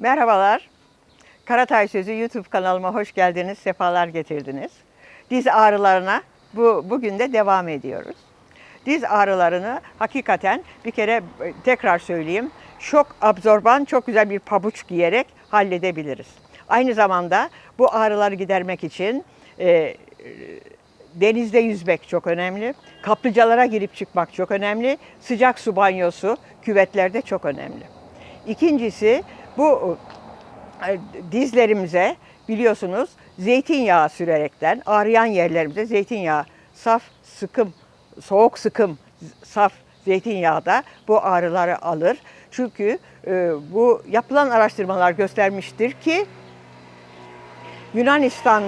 Merhabalar. Karatay Sözü YouTube kanalıma hoş geldiniz, sefalar getirdiniz. Diz ağrılarına bu bugün de devam ediyoruz. Diz ağrılarını hakikaten bir kere e, tekrar söyleyeyim. Şok absorban çok güzel bir pabuç giyerek halledebiliriz. Aynı zamanda bu ağrıları gidermek için e, denizde yüzmek çok önemli. Kaplıcalara girip çıkmak çok önemli. Sıcak su banyosu küvetlerde çok önemli. İkincisi bu e, dizlerimize biliyorsunuz zeytinyağı sürerekten ağrıyan yerlerimize zeytinyağı saf sıkım soğuk sıkım saf zeytinyağı da bu ağrıları alır. Çünkü e, bu yapılan araştırmalar göstermiştir ki Yunanistan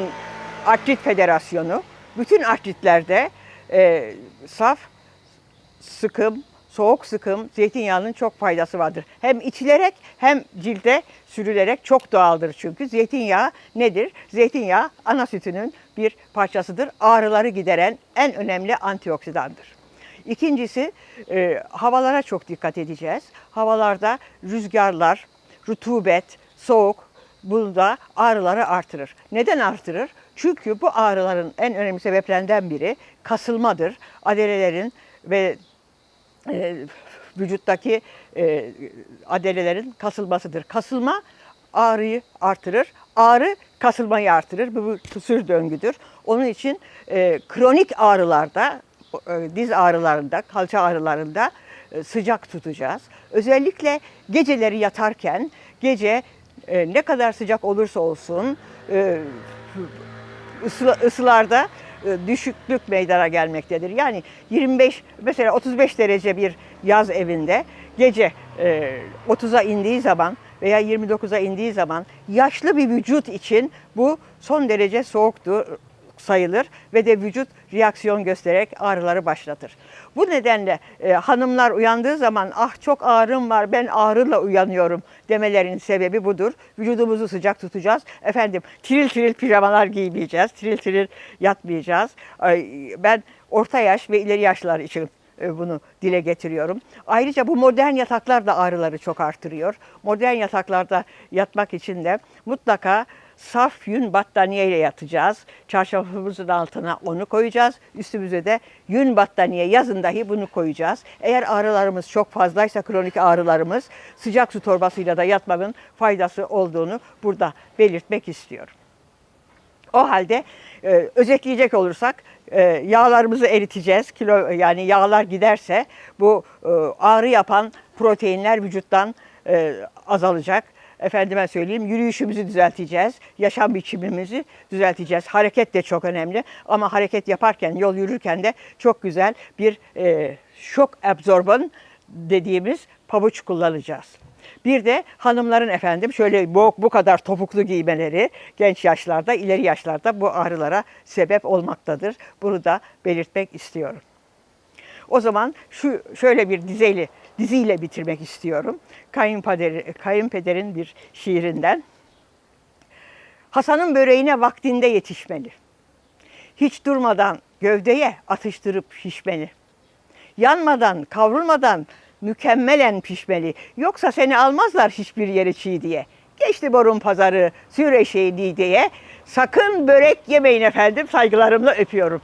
Artrit Federasyonu bütün artritlerde e, saf sıkım, soğuk sıkım zeytinyağının çok faydası vardır. Hem içilerek hem cilde sürülerek çok doğaldır çünkü. Zeytinyağı nedir? Zeytinyağı ana sütünün bir parçasıdır. Ağrıları gideren en önemli antioksidandır. İkincisi e, havalara çok dikkat edeceğiz. Havalarda rüzgarlar, rutubet, soğuk bunda ağrıları artırır. Neden artırır? Çünkü bu ağrıların en önemli sebeplerinden biri kasılmadır. Adelelerin ve e, vücuttaki e, adelelerin kasılmasıdır. Kasılma ağrıyı artırır. Ağrı kasılmayı artırır. Bu bir kısır döngüdür. Onun için e, kronik ağrılarda, e, diz ağrılarında, kalça ağrılarında e, sıcak tutacağız. Özellikle geceleri yatarken gece e, ne kadar sıcak olursa olsun e, ısı, ısılarda düşüklük meydana gelmektedir. Yani 25 mesela 35 derece bir yaz evinde gece e, 30'a indiği zaman veya 29'a indiği zaman yaşlı bir vücut için bu son derece soğuktur sayılır ve de vücut reaksiyon göstererek ağrıları başlatır. Bu nedenle e, hanımlar uyandığı zaman ah çok ağrım var ben ağrıyla uyanıyorum demelerinin sebebi budur. Vücudumuzu sıcak tutacağız. Efendim tiril tiril pijamalar giymeyeceğiz. Tiril tiril yatmayacağız. Ay, Ben orta yaş ve ileri yaşlılar için e, bunu dile getiriyorum. Ayrıca bu modern yataklar da ağrıları çok artırıyor. Modern yataklarda yatmak için de mutlaka saf yün battaniye ile yatacağız. Çarşafımızın altına onu koyacağız. Üstümüze de yün battaniye yazın dahi bunu koyacağız. Eğer ağrılarımız çok fazlaysa kronik ağrılarımız sıcak su torbasıyla da yatmanın faydası olduğunu burada belirtmek istiyorum. O halde e, özetleyecek olursak e, yağlarımızı eriteceğiz. Kilo yani yağlar giderse bu e, ağrı yapan proteinler vücuttan e, azalacak. Efendime söyleyeyim yürüyüşümüzü düzelteceğiz. Yaşam biçimimizi düzelteceğiz. Hareket de çok önemli ama hareket yaparken, yol yürürken de çok güzel bir e, şok absorban dediğimiz pabuç kullanacağız. Bir de hanımların efendim şöyle bu, bu kadar topuklu giymeleri genç yaşlarda, ileri yaşlarda bu ağrılara sebep olmaktadır. Bunu da belirtmek istiyorum. O zaman şu şöyle bir dizeyle diziyle bitirmek istiyorum. Kayınpeder, kayınpederin bir şiirinden. Hasan'ın böreğine vaktinde yetişmeli. Hiç durmadan gövdeye atıştırıp pişmeli. Yanmadan, kavrulmadan mükemmelen pişmeli. Yoksa seni almazlar hiçbir yere çiğ diye. Geçti borun pazarı, sür eşeği diye. Sakın börek yemeyin efendim. Saygılarımla öpüyorum.